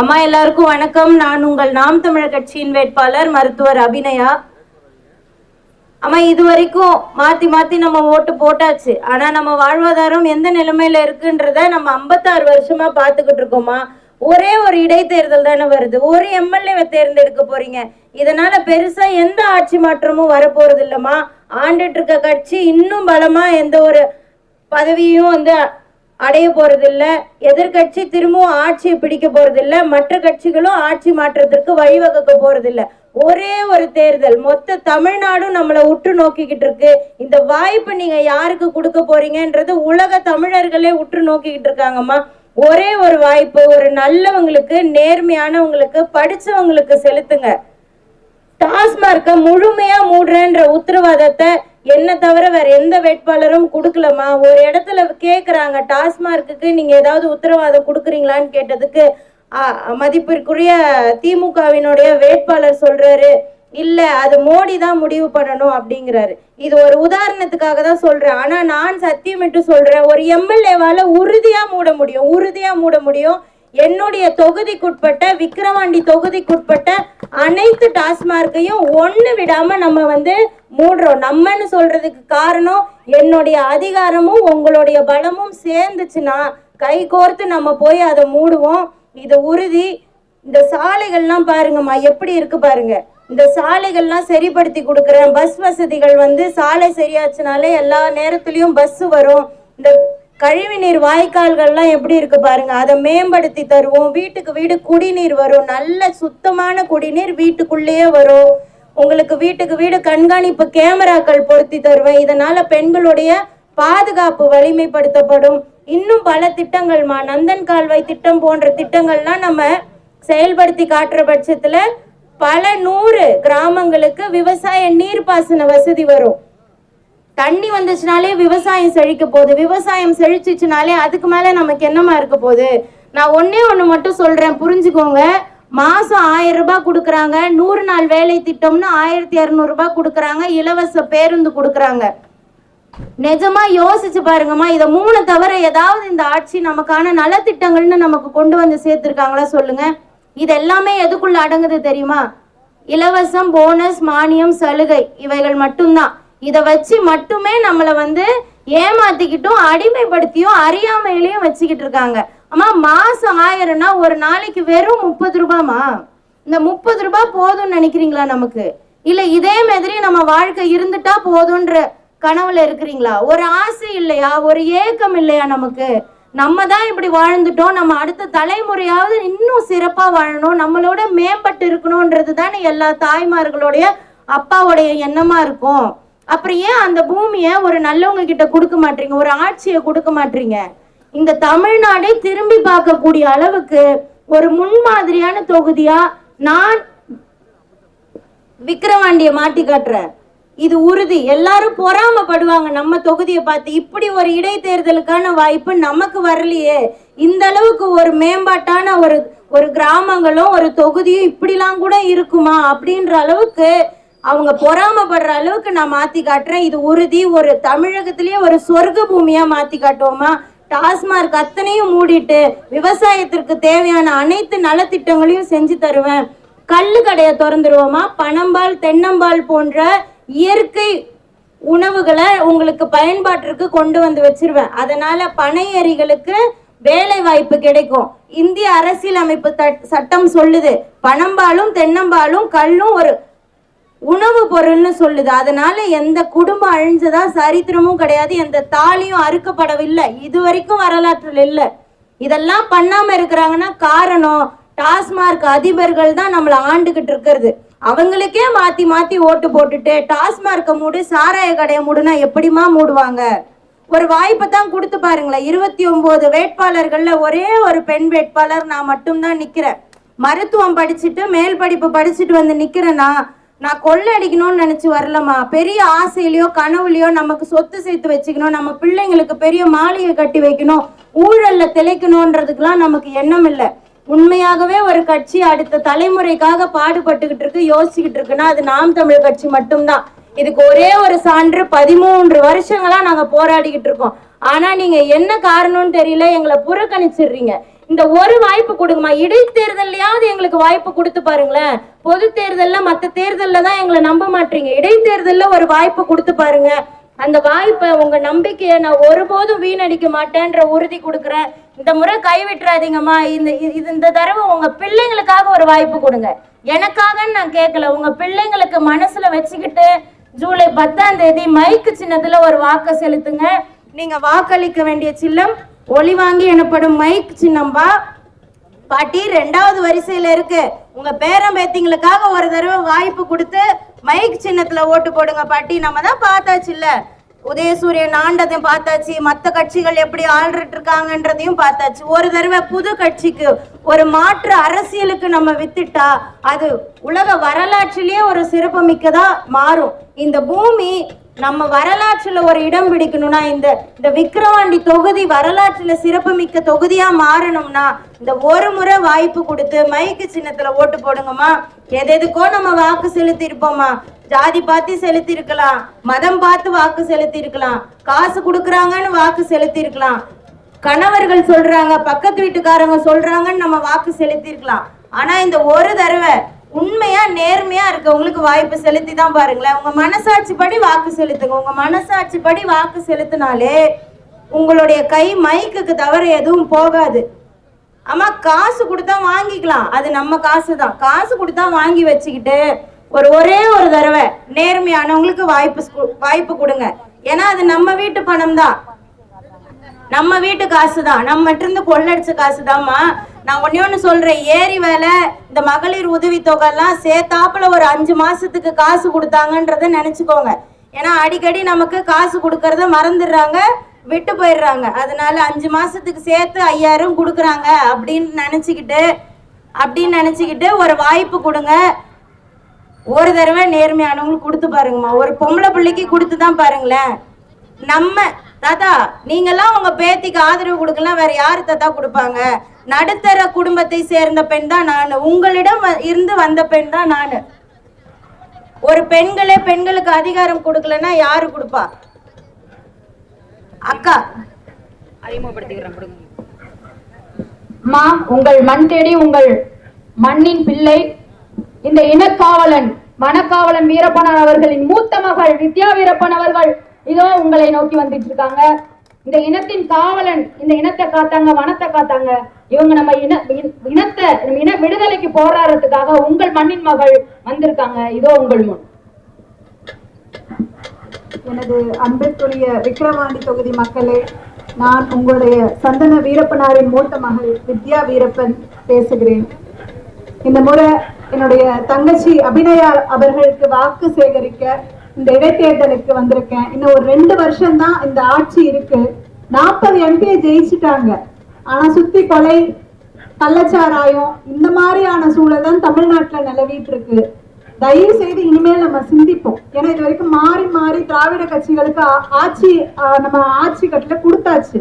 அம்மா எல்லாருக்கும் வணக்கம். நான் உங்கள் நாம் தமிழர் கட்சியின் வேட்பாளர் மருத்துவர் அபிநயா. அம்மா இது வரைக்கும் மாத்தி மாத்தி நம்ம ஓட்டு போட்டாச்சு. ஆனா நம்ம வாழ்வாதாரம் எந்த நிலைமையில இருக்குன்றத நம்ம 56 வருஷமா பாத்துக்கிட்டு இருக்கோமா ஒரே ஒரு இடைத்தேர்தல் தானே வருது. ஒரு எம்எல்ஏவை தேர்ந்தெடுக்க போறீங்க. இதனால பெருசா எந்த ஆட்சி மாற்றமும் வரப்போறது இல்லம்மா ஆண்டுட்டு இருக்க கட்சி இன்னும் பலமா எந்த ஒரு பதவியும் வந்து அடைய போறதில்ல. எதிர்க்கட்சி திரும்பவும் ஆட்சியை பிடிக்க போறதில்ல. மற்ற கட்சிகளும் ஆட்சி மாற்றத்திற்கு வழிவகுக்க போறதில்ல. ஒரே ஒரு தேர்தல். மொத்த தமிழ்நாடும் நம்மளை உற்று நோக்கிக்கிட்டு இருக்கு. இந்த வாய்ப்பு நீங்க யாருக்கு கொடுக்க போறீங்கன்றது உலக தமிழர்களே உற்று நோக்கிக்கிட்டு இருக்காங்கம்மா. ஒரே ஒரு வாய்ப்பு. ஒரு நல்லவங்களுக்கு நேர்மையானவங்களுக்கு படிச்சவங்களுக்கு செலுத்துங்க. டாஸ்மார்க்க முழுமையா மூடுறேன்ற உத்தரவாதத்தை என்ன தவிர வேற எந்த வேட்பாளரும் கொடுக்கலமா ஒரு இடத்துல கேக்குறாங்க டாஸ்மார்க்குக்கு நீங்க ஏதாவது உத்தரவாதம் கொடுக்குறீங்களான்னு கேட்டதுக்கு மதிப்பிற்குரிய திமுகவினுடைய வேட்பாளர் சொல்றாரு இல்ல அது மோடி தான் முடிவு பண்ணணும் அப்படிங்கிறாரு. இது ஒரு உதாரணத்துக்காக தான் சொல்றேன். ஆனா நான் சத்தியமிட்டு சொல்றேன் ஒரு எம்எல்ஏவால உறுதியா மூட முடியும் உறுதியா மூட முடியும். என்னுடைய தொகுதிக்குட்பட்ட விக்கிரவாண்டி தொகுதிக்குட்பட்ட அனைத்து டாஸ்மார்க்கையும் ஒண்ணு விடாம நம்ம வந்து மூடுறோம் நம்மன்னு சொல்றதுக்கு காரணம் என்னுடைய அதிகாரமும் உங்களுடைய பலமும் சேர்ந்துச்சுன்னா கை கோர்த்து நம்ம போய் அதை மூடுவோம். இது உறுதி. இந்த சாலைகள்லாம் பாருங்கம்மா எப்படி இருக்கு பாருங்க. இந்த சாலைகள்லாம் சரிப்படுத்தி கொடுக்குறேன். பஸ் வசதிகள் வந்து சாலை சரியாச்சுனாலே எல்லா நேரத்துலயும் பஸ் வரும். இந்த கழிவுநீர் வாய்க்கால்கள்லாம் எப்படி இருக்கு பாருங்க. அதை மேம்படுத்தி தருவோம். வீட்டுக்கு வீடு குடிநீர் வரும். நல்ல சுத்தமான குடிநீர் வீட்டுக்குள்ளேயே வரும். உங்களுக்கு வீட்டுக்கு வீடு கண்காணிப்பு கேமராக்கள் பொருத்தி தருவேன். இதனால பெண்களுடைய பாதுகாப்பு வலிமைப்படுத்தப்படும். இன்னும் பல திட்டங்கள்மா நந்தன் கால்வாய் திட்டம் போன்ற திட்டங்கள்லாம் நம்ம செயல்படுத்தி காட்டுற பட்சத்துல பல நூறு கிராமங்களுக்கு விவசாய நீர்ப்பாசன வசதி வரும். தண்ணி வந்துச்சுனாலே விவசாயம் செழிக்க போகுது. விவசாயம் செழிச்சிச்சுனாலே அதுக்கு மேல நமக்கு என்னமா இருக்க போகுது? நான் ஒன்னே ஒன்று மட்டும் சொல்றேன். புரிஞ்சுக்கோங்க. மாசம் ஆயிரம் ரூபாய் கொடுக்குறாங்க. நூறு நாள் வேலை திட்டம்னு ஆயிரத்தி இரநூறுபா கொடுக்குறாங்க. இலவச பேருந்து கொடுக்குறாங்க. நிஜமா யோசிச்சு பாருங்கம்மா இதை மூணு தவிர ஏதாவது இந்த ஆட்சி நமக்கான நலத்திட்டங்கள்னு நமக்கு கொண்டு வந்து சேர்த்துருக்காங்களா சொல்லுங்க. இது எல்லாமே எதுக்குள்ள அடங்குது தெரியுமா? இலவசம் போனஸ் மானியம் சலுகை இவைகள் மட்டும்தான். இதை வச்சு மட்டுமே நம்மளை வந்து ஏமாத்திக்கிட்டும் அடிமைப்படுத்தியும் அறியாமையிலையும் வச்சுக்கிட்டு இருக்காங்க. அம்மா மாசம் ஆயிரம்னா ஒரு நாளைக்கு வெறும் முப்பது ரூபாமா இந்த முப்பது ரூபாய் போதும்னு நினைக்கிறீங்களா நமக்கு? இல்ல இதே மாதிரி நம்ம வாழ்க்கை இருந்துட்டா போதும்ன்ற கனவுல இருக்கிறீங்களா? ஒரு ஆசை இல்லையா? ஒரு ஏக்கம் இல்லையா நமக்கு? நம்ம தான் இப்படி வாழ்ந்துட்டோம். நம்ம அடுத்த தலைமுறையாவது இன்னும் சிறப்பா வாழணும். நம்மளோட மேம்பட்டு இருக்கணும்ன்றது தானே எல்லா தாய்மார்களுடைய அப்பாவுடைய எண்ணமா இருக்கும். அப்புறம் ஏன் அந்த பூமியை ஒரு நல்லவங்க கிட்ட கொடுக்க மாட்டீங்க? ஒரு ஆட்சியை கொடுக்க மாட்டீங்க? இந்த தமிழ்நாடை திரும்பி பார்க்கக்கூடிய அளவுக்கு ஒரு முன்மாதிரியான தொகுதியா நான் விக்கிரவாண்டிய மாட்டி காட்டுறேன். இது உறுதி. எல்லாரும் பொறாமப்படுவாங்க. நம்ம தொகுதியை பார்த்து இப்படி ஒரு இடைத்தேர்தலுக்கான வாய்ப்பு நமக்கு வரலையே. இந்த அளவுக்கு ஒரு மேம்பாட்டான ஒரு ஒரு கிராமங்களும் ஒரு தொகுதியும் இப்படிலாம் கூட இருக்குமா அப்படின்ற அளவுக்கு அவங்க பொறாமப்படுற அளவுக்கு நான் மாத்தி காட்டுறேன். இது உறுதி. ஒரு தமிழகத்திலேயே ஒரு சொர்க்க பூமியா மாத்தி காட்டுவோமா? டாஸ்மார்க் அத்தனையும் மூடிட்டு விவசாயத்திற்கு தேவையான அனைத்து நலத்திட்டங்களையும் செஞ்சு தருவேன். கல்லு கடையை திறந்துருவோமா? பனம்பால் தென்னம்பால் போன்ற இயற்கை உணவுகளை உங்களுக்கு பயன்பாட்டிற்கு கொண்டு வந்து வச்சிருவேன். அதனால பனையறிகளுக்கு வேலை வாய்ப்பு கிடைக்கும். இந்திய அரசியலமைப்பு தட்- சட்டம் சொல்லுது. பனம்பாலும் தென்னம்பாலும் கல்லும் ஒரு உணவு பொருள்னு சொல்லுது. அதனால எந்த குடும்பம் அழிஞ்சதா சரித்திரமும் கிடையாது. எந்த தாலியும் அறுக்கப்படவில்லை. இது வரைக்கும் வரலாற்றில் இல்லை. இதெல்லாம் பண்ணாம இருக்கிறாங்கன்னா காரணம் டாஸ்மார்க் அதிபர்கள் தான் நம்மளை ஆண்டுகிட்டு இருக்கிறது. அவங்களுக்கே மாத்தி மாத்தி ஓட்டு போட்டுட்டு டாஸ்மார்க்கை மூடு சாராய கடையை மூடுனா எப்படிமா மூடுவாங்க? ஒரு வாய்ப்பை தான் கொடுத்து பாருங்களேன். இருபத்தி ஒன்பது வேட்பாளர்கள்ல ஒரே ஒரு பெண் வேட்பாளர் நான் மட்டும்தான் நிக்கிறேன். மருத்துவம் படிச்சுட்டு மேல் படிப்பு படிச்சுட்டு வந்து நிக்கிறேன்னா நான் கொள்ளை அடிக்கணும்னு நினைச்சு வரலம்மா. பெரிய ஆசையிலயோ கனவுலையோ நமக்கு சொத்து சேர்த்து வச்சுக்கணும். நம்ம பிள்ளைங்களுக்கு பெரிய மாளிகை கட்டி வைக்கணும். ஊழல்ல திளைக்கணும்ன்றதுக்கெல்லாம் நமக்கு எண்ணம் இல்லை. உண்மையாகவே ஒரு கட்சி அடுத்த தலைமுறைக்காக பாடுபட்டுக்கிட்டு இருக்கு யோசிச்சுக்கிட்டு இருக்குன்னா அது நாம் தமிழ் கட்சி மட்டும்தான். இதுக்கு ஒரே ஒரு சான்று பதிமூன்று வருஷங்களா நாங்க போராடிக்கிட்டு இருக்கோம். ஆனா நீங்க என்ன காரணம்னு தெரியல எங்களை புறக்கணிச்சிடுறீங்க. இந்த ஒரு வாய்ப்பு கொடுங்கம்மா. இடைத்தேர்தல்லையாவது எங்களுக்கு வாய்ப்பு கொடுத்து பாருங்களேன். பொது தேர்தல்ல மற்ற தேர்தல்ல தான் எங்களை நம்ப மாட்டீங்க இடைத்தேர்தல்ல ஒரு வாய்ப்பு கொடுத்து பாருங்க. அந்த வாய்ப்பை உங்க நம்பிக்கையை நான் ஒருபோதும் வீணடிக்க மாட்டேன்ற உறுதி கொடுக்குறேன். இந்த முறை கைவிட்டுறாதீங்கம்மா இந்த இது- இந்த தடவை உங்க பிள்ளைங்களுக்காக ஒரு வாய்ப்பு கொடுங்க. எனக்காகன்னு நான் கேட்கல. உங்க பிள்ளைங்களுக்கு மனசுல வச்சுக்கிட்டு ஜூலை பத்தாம் தேதி மைக்கு சின்னத்துல ஒரு வாக்கு செலுத்துங்க. நீங்க வாக்களிக்க வேண்டிய சில்லம் ஒளிவாங்கி எனப்படும் மைக் சின்னம்பா. பாட்டி ரெண்டாவது வரிசையில இருக்கு. உங்க பேரன் பேத்திங்களுக்காக ஒரு தடவை வாய்ப்பு கொடுத்து மைக் சின்னத்துல ஓட்டு போடுங்க பாட்டி. நம்ம தான் பார்த்தாச்சு இல்ல. உதயசூரியன் ஆண்டதையும் பார்த்தாச்சு. மற்ற கட்சிகள் எப்படி ஆள்றிட்டு இருக்காங்கன்றதையும் பார்த்தாச்சு. ஒரு தடவை புது கட்சிக்கு ஒரு மாற்று அரசியலுக்கு நம்ம வித்துட்டா அது உலக வரலாற்றிலேயே ஒரு சிறப்புமிக்கதா மாறும். இந்த பூமி நம்ம வரலாற்றுல ஒரு இடம் பிடிக்கணும்னா இந்த இந்த விக்கிரவாண்டி தொகுதி வரலாற்றுல சிறப்புமிக்க தொகுதியா மாறணும்னா இந்த ஒரு முறை வாய்ப்பு கொடுத்து மைக்கு சின்னத்துல ஓட்டு போடுங்கம்மா. எது எதுக்கோ நம்ம வாக்கு செலுத்தியிருப்போம்மா. ஜாதி பார்த்து செலுத்தி இருக்கலாம் மதம் பார்த்து வாக்கு செலுத்தி இருக்கலாம் காசு கொடுக்குறாங்கன்னு வாக்கு செலுத்தி இருக்கலாம் கணவர்கள் சொல்றாங்க பக்கத்து வீட்டுக்காரங்க சொல்றாங்கன்னு நம்ம வாக்கு செலுத்தி இருக்கலாம் ஆனா இந்த ஒரு தடவை உண்மையா நேர்மையா இருக்கவங்களுக்கு வாய்ப்பு செலுத்தி தான் பாருங்களேன். உங்க மனசாட்சி படி வாக்கு செலுத்துங்க. உங்க மனசாட்சி படி வாக்கு செலுத்தினாலே உங்களுடைய கை மைக்குக்கு தவிர எதுவும் போகாது. ஆமா காசு கொடுத்தா வாங்கிக்கலாம். அது நம்ம காசு தான் காசு கொடுத்தா வாங்கி வச்சுக்கிட்டு ஒரு ஒரே ஒரு தடவை நேர்மையானவங்களுக்கு வாய்ப்பு வாய்ப்பு கொடுங்க. ஏன்னா அது நம்ம வீட்டு பணம் தான் நம்ம வீட்டு காசு தான் நம்ம இருந்து கொள்ளடிச்ச காசு தான்மா நான் ஒண்ணே ஒண்ணு சொல்றேன். ஏரி வேலை இந்த மகளிர் உதவி தொகை எல்லாம் சேர்த்தாப்புல ஒரு அஞ்சு மாசத்துக்கு காசு கொடுத்தாங்கன்றத நினைச்சுக்கோங்க. ஏன்னா அடிக்கடி நமக்கு காசு கொடுக்கறத மறந்துடுறாங்க விட்டு போயிடுறாங்க. அதனால அஞ்சு மாசத்துக்கு சேர்த்து ஐயாயிரம் கொடுக்குறாங்க அப்படின்னு நினைச்சுக்கிட்டு அப்படின்னு நினைச்சுக்கிட்டு ஒரு வாய்ப்பு கொடுங்க. ஒரு தடவை நேர்மையானவங்களுக்கு கொடுத்து பாருங்கம்மா. ஒரு பொம்பளை பிள்ளைக்கு கொடுத்து தான் பாருங்களேன். நம்ம தாத்தா நீங்கெல்லாம் உங்க பேத்திக்கு ஆதரவு கொடுக்கலாம் வேற யாரு தாத்தா கொடுப்பாங்க? நடுத்தர குடும்பத்தை சேர்ந்த பெண் தான் நான். உங்களிடம் இருந்து வந்த பெண் தான் நான். ஒரு பெண்களே பெண்களுக்கு அதிகாரம் கொடுக்கலன்னா யாரு கொடுப்பா? அக்கா. அம்மா உங்கள் மண் தேடி உங்கள் மண்ணின் பிள்ளை இந்த இனக்காவலன் வனக்காவலன் வீரப்பன் அவர்களின் மூத்த மகள் வித்யா வீரப்பன் அவர்கள் இதோ உங்களை நோக்கி வந்துட்டு இருக்காங்க இந்த இனத்தின் காவலன் இந்த இனத்தை காத்தாங்க வனத்தை காத்தாங்க. இவங்க நம்ம இன இனத்தை நம்ம இன விடுதலைக்கு போராடுறதுக்காக உங்கள் மண்ணின் மகள் வந்திருக்காங்க. இதோ உங்கள் முன். எனது அன்பிற்குரிய விக்கிரவாண்டி தொகுதி மக்களே நான் உங்களுடைய சந்தன வீரப்பனாரின் மூத்த மகள் வித்யா வீரப்பன் பேசுகிறேன். இந்த முறை என்னுடைய தங்கச்சி அபிநயா அவர்களுக்கு வாக்கு சேகரிக்க இந்த இடைத்தேர்தலுக்கு வந்திருக்கேன். இன்னும் ஒரு ரெண்டு வருஷம் தான் இந்த ஆட்சி இருக்கு. நாற்பது எம்பியை ஜெயிச்சுட்டாங்க. ஆனா சுத்தி கொலை கள்ளச்சாராயம் இந்த மாதிரியான சூழல் தான் தமிழ்நாட்டுல நிலவிட்டு இருக்கு. தயவு செய்து இனிமேல் நம்ம சிந்திப்போம். ஏன்னா இது வரைக்கும் மாறி மாறி திராவிட கட்சிகளுக்கு ஆட்சி நம்ம ஆட்சி கட்டில கொடுத்தாச்சு.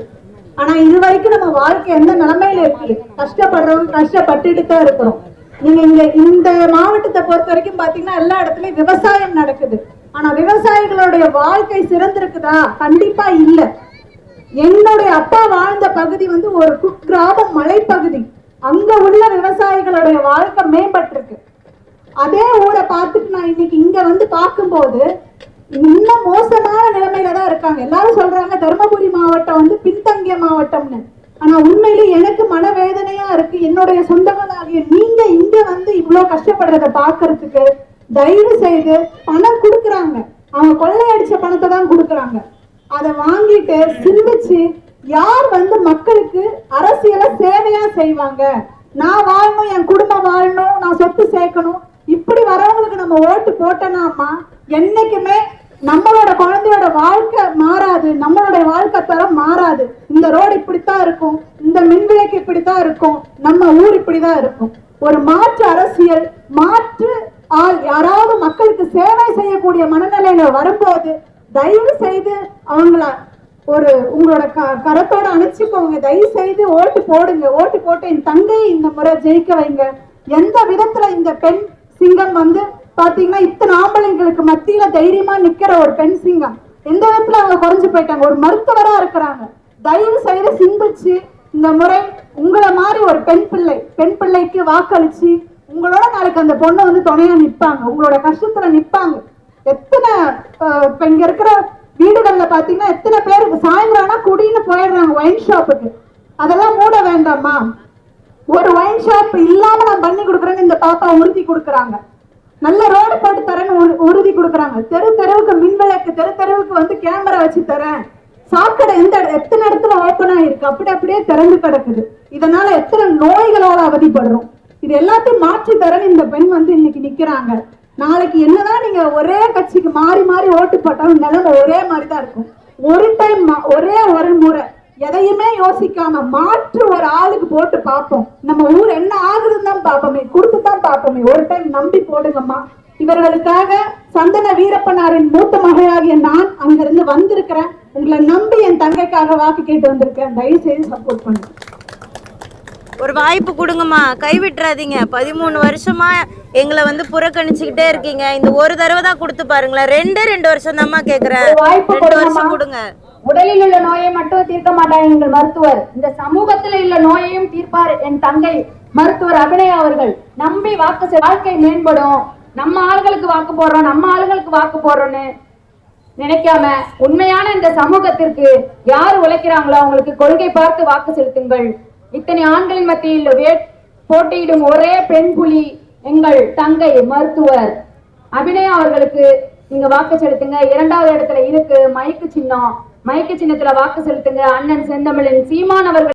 ஆனா இது வரைக்கும் நம்ம வாழ்க்கை எந்த நிலைமையில இருக்கு கஷ்டப்படுறவங்க கஷ்டப்பட்டுட்டு தான் இருக்கிறோம். நீங்க இங்க இந்த மாவட்டத்தை பொறுத்த வரைக்கும் பாத்தீங்கன்னா எல்லா இடத்துலயும் விவசாயம் நடக்குது. ஆனா விவசாயிகளுடைய வாழ்க்கை சிறந்திருக்குதா? கண்டிப்பா இல்ல. என்னுடைய அப்பா வாழ்ந்த பகுதி வந்து ஒரு குக்கிராமம் மலைப்பகுதி. அங்க உள்ள விவசாயிகளுடைய வாழ்க்கை மேம்பட்டிருக்கு. அதே ஊரை பார்த்துட்டு நான் இன்னைக்கு இங்க வந்து பார்க்கும்போது இன்னும் மோசமான நிலைமையில தான் இருக்காங்க. எல்லாரும் சொல்றாங்க தருமபுரி மாவட்டம் வந்து பின்தங்கிய மாவட்டம்னு. ஆனா உண்மையிலே எனக்கு மனவேதனையா இருக்கு. என்னுடைய சொந்தங்களாகிய நீங்க இங்க வந்து இவ்வளவு கஷ்டப்படுறத பாக்குறதுக்கு தயவு செய்து பணம் கொடுக்குறாங்க. அவங்க கொள்ளையடிச்ச பணத்தை தான் கொடுக்குறாங்க. அதை வாங்கிட்டு சிந்திச்சு யார் வந்து மக்களுக்கு அரசியல சேவையா செய்வாங்க? நான் வாழணும் என் குடும்பம் வாழணும் நான் சொத்து சேர்க்கணும். இப்படி வரவங்களுக்கு நம்ம ஓட்டு போட்டோம்னாமா என்னைக்குமே நம்மளோட குழந்தையோட வாழ்க்கை மாறாது. நம்மளோட வாழ்க்கை தரம் மாறாது. இந்த ரோடு இப்படித்தான் இருக்கும். இந்த மின்விளக்கு இப்படித்தான் இருக்கும். நம்ம ஊர் இப்படிதான் இருக்கும். ஒரு மாற்று அரசியல் மாற்று யாராவது மக்களுக்கு சேவை செய்யக்கூடிய மனநிலையில வரும்போது தயவு செய்து அவங்கள ஒரு உங்களோட க கரத்தோட அணைச்சிக்கோங்க. தயவு செய்து ஓட்டு போடுங்க. ஓட்டு போட்டு என் தங்கையை இந்த முறை ஜெயிக்க வைங்க. எந்த விதத்துல இந்த பெண் சிங்கம் வந்து பாத்தீங்கன்னா இத்தனை ஆம்பளைங்களுக்கு மத்தியில தைரியமா நிக்கிற ஒரு பெண் சிங்கம் எந்த விதத்துல அவங்க குறைஞ்சு போயிட்டாங்க? ஒரு மருத்துவரா இருக்கிறாங்க. தயவு செய்து சிந்திச்சு இந்த முறை உங்களை மாதிரி ஒரு பெண் பிள்ளை பெண் பிள்ளைக்கு வாக்களிச்சு உங்களோட நாளைக்கு அந்த பொண்ணு வந்து துணையா நிப்பாங்க. உங்களோட கஷ்டத்துல நிப்பாங்க. எத்தனை அஹ், இப்ப இங்க இருக்கிற வீடுகள்ல பாத்தீங்கன்னா எத்தனை பேருக்கு சாயந்தரம்னா குடின்னு போயிடுறாங்க ஒயின் ஷாப்புக்கு அதெல்லாம் மூட வேண்டாமா ஒரு ஒயின் ஷாப் இல்லாம நான் பண்ணி கொடுக்குறேன்னு இந்த பாப்பா உறுதி கொடுக்குறாங்க. நல்ல ரோடு போட்டு தரேன்னு உறுதி கொடுக்குறாங்க. தெரு தெருவுக்கு மின்விளக்கு தெரு தெருவுக்கு வந்து கேமரா வச்சு தரேன். சாக்கடை எந்த எத்தனை இடத்துல ஓப்பன் ஆயிருக்கு? அப்படி அப்படியே திறந்து கிடக்குது. இதனால எத்தனை நோய்களால அவதிப்படுறோம். இது எல்லாத்தையும் மாற்றி தரேன்னு இந்த பெண் வந்து இன்னைக்கு நிக்கிறாங்க. நாளைக்கு என்னதான் நீங்க ஒரே கட்சிக்கு மாறி மாறி ஓட்டு போட்டாலும் நிலைமை ஒரே மாதிரி தான் இருக்கும். ஒரு டைம் ஒரே ஒரு முறை எதையுமே யோசிக்காம மாற்று ஒரு ஆளுக்கு போட்டு பார்ப்போம். நம்ம ஊர் என்ன ஆகுதுன்னு தான் பார்ப்போமே கொடுத்து தான் பார்ப்போமே. ஒரு டைம் நம்பி போடுங்கம்மா. இவர்களுக்காக சந்தன வீரப்பனாரின் மூத்த மகளாகிய நான் அங்கிருந்து வந்திருக்கிறேன். உங்களை நம்பி என் தங்கைக்காக வாக்கு கேட்டு வந்திருக்கேன். தயவு செய்து சப்போர்ட் பண்ணுங்க. ஒரு வாய்ப்பு கொடுங்கம்மா. கைவிட்டுறாதீங்க பதிமூணு வருஷமா எங்களை வந்து புறக்கணிச்சுக்கிட்டே இருக்கீங்க. இந்த ஒரு தடவை தான் கொடுத்து பாருங்களேன். ரெண்டே ரெண்டு வருஷம் தான்மா கேக்குறேன். ரெண்டு வருஷம். கொடுங்க. உடலில் உள்ள நோயை மட்டும் தீர்க்க மாட்டார் எங்கள் மருத்துவர். இந்த சமூகத்தில் உள்ள நோயையும் தீர்ப்பார் என் தங்கை மருத்துவர் அபிநயா அவர்கள். நம்பி வாக்கு வாழ்க்கை மேம்படும். நம்ம ஆளுகளுக்கு வாக்கு போடுறோம். நம்ம ஆளுகளுக்கு வாக்கு போடுறோம்னு நினைக்காம உண்மையான இந்த சமூகத்திற்கு யார் உழைக்கிறாங்களோ அவங்களுக்கு கொள்கை பார்த்து வாக்கு செலுத்துங்கள். இத்தனை ஆண்களின் மத்தியில் போட்டியிடும் ஒரே பெண் புலி எங்கள் தங்கை மருத்துவர். அபிநயா அவர்களுக்கு நீங்க வாக்கு செலுத்துங்க. இரண்டாவது இடத்துல இருக்கு மயக்கு சின்னம். மயக்கு சின்னத்துல வாக்கு செலுத்துங்க. அண்ணன் செந்தமிழன் சீமான் அவர்கள்